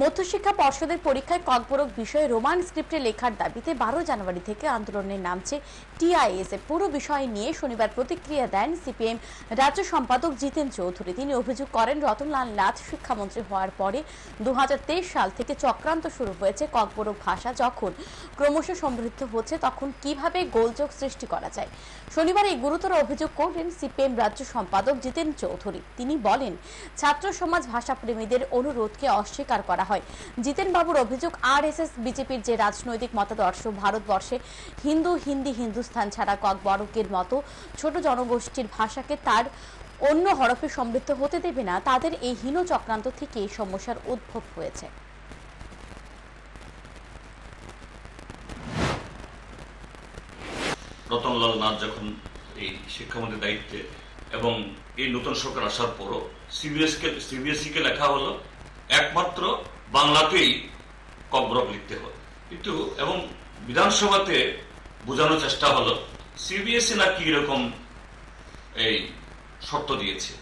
মধ্যশিক্ষা পর্ষদের পরীক্ষায় ককবরক বিষয়ে রোমান স্ক্রিপ্টে লেখার দাবিতে বারো জানুয়ারি থেকে আন্দোলনের নামছে টিআইএসএফ পুরো বিষয় নিয়ে শনিবার প্রতিক্রিয়া দেন সিপিএম রাজ্য সম্পাদক জিতেন চৌধুরী। তিনি অভিযোগ করেন, রতনলাল নাথ শিক্ষামন্ত্রী হওয়ার পরে দু হাজার তেইশ সাল থেকে চক্রান্ত শুরু হয়েছে ককবরক ভাষা। যখন ক্রমশ সমৃদ্ধ হচ্ছে, তখন কীভাবে গোলযোগ সৃষ্টি করা যায়? শনিবার এই গুরুতর অভিযোগ করলেন সিপিএম রাজ্য সম্পাদক জিতেন চৌধুরী। তিনি বলেন, ছাত্র সমাজ ভাষাপ্রেমীদের অনুরোধকে অস্বীকার করা হয়। জিতেন বাবুর অভিযোগ, আরএসএস, বিজেপির যে রাজনৈতিক মতাদর্শ ভারতবর্ষে, হিন্দু, হিন্দি হিন্দুস্তান ছাড়া ককবরকের মতো ছোট জনগোষ্ঠীর ভাষাকে তার অন্য হরফে সমৃদ্ধ হতে দেবে না, তাদের এই হীন চক্রান্ত থেকে এই সমস্যার উদ্ভব হয়েছে। রতনলাল নাথ যখন এই শিক্ষামন্ত্রীর দায়িত্বে এবং এই নতুন সরকার আসার পরও সিবিএস কে সিবিএসই কে লেখা হলো, একমাত্র বাংলাতেই কবরব লিখতে হবে কিন্তু এবং বিধানসভাতে বোঝানোর চেষ্টা হলো সিবিএসই না কি রকম এই শর্ত দিয়েছে।